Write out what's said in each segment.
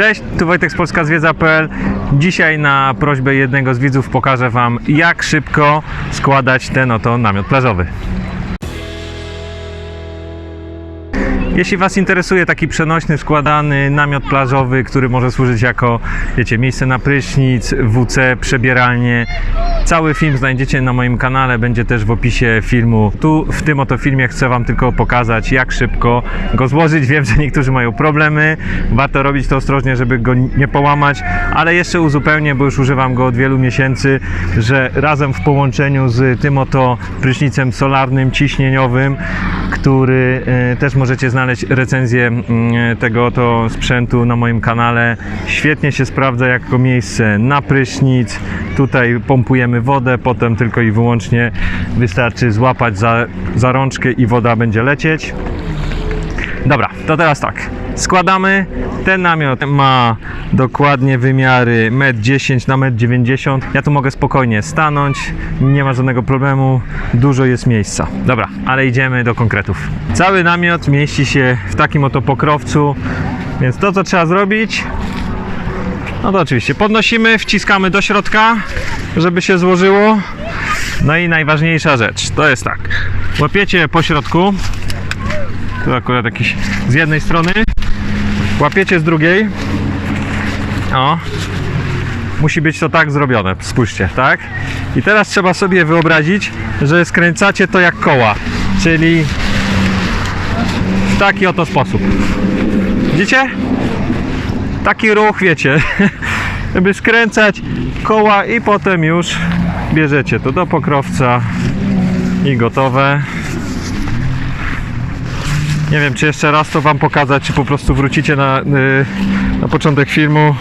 Cześć, tu Wojtek z Polska Zwiedza.pl. Dzisiaj na prośbę jednego z widzów pokażę Wam, jak szybko składać ten oto namiot plażowy. Jeśli Was interesuje taki przenośny, składany namiot plażowy, który może służyć jako, wiecie, miejsce na prysznic, WC, przebieralnie, cały film znajdziecie na moim kanale, będzie też w opisie filmu. Tu w tym oto filmie chcę Wam tylko pokazać, jak szybko go złożyć. Wiem, że niektórzy mają problemy, warto robić to ostrożnie, żeby go nie połamać, ale jeszcze uzupełnię, bo już używam go od wielu miesięcy, że razem w połączeniu z tym oto prysznicem solarnym, ciśnieniowym, który e, też możecie znaleźć recenzję tego oto sprzętu na moim kanale. Świetnie się sprawdza jako miejsce na prysznic. Tutaj pompujemy wodę, potem tylko i wyłącznie wystarczy złapać za, za rączkę i woda będzie lecieć. Dobra, to teraz tak. Składamy. Ten namiot ma dokładnie wymiary 1,10 na 1,90 m. Ja tu mogę spokojnie stanąć, nie ma żadnego problemu, dużo jest miejsca. Dobra, ale idziemy do konkretów. Cały namiot mieści się w takim oto pokrowcu, więc to co trzeba zrobić, no to oczywiście podnosimy, wciskamy do środka, żeby się złożyło. No i najważniejsza rzecz, to jest tak. Łapiecie po środku, tu akurat jakiś z jednej strony. Łapiecie z drugiej. O. Musi być to tak zrobione. Spójrzcie, tak? I teraz trzeba sobie wyobrazić, że skręcacie to jak koła. Czyli w taki oto sposób. Widzicie? Taki ruch, wiecie, żeby skręcać koła i potem już bierzecie to do pokrowca i gotowe. Nie wiem, czy jeszcze raz to Wam pokazać, czy po prostu wrócicie na, y, na początek filmu.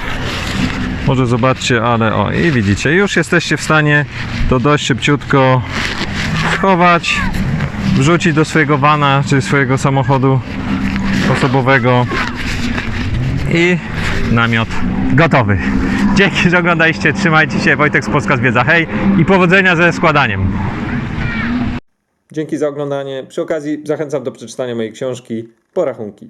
Może zobaczcie, ale o, i widzicie, już jesteście w stanie to dość szybciutko schować, wrzucić do swojego vana, czy swojego samochodu osobowego i namiot gotowy. Dzięki, że oglądaliście, trzymajcie się, Wojtek z Polska Zwiedza, hej i powodzenia ze składaniem. Dzięki za oglądanie. Przy okazji zachęcam do przeczytania mojej książki Porachunki.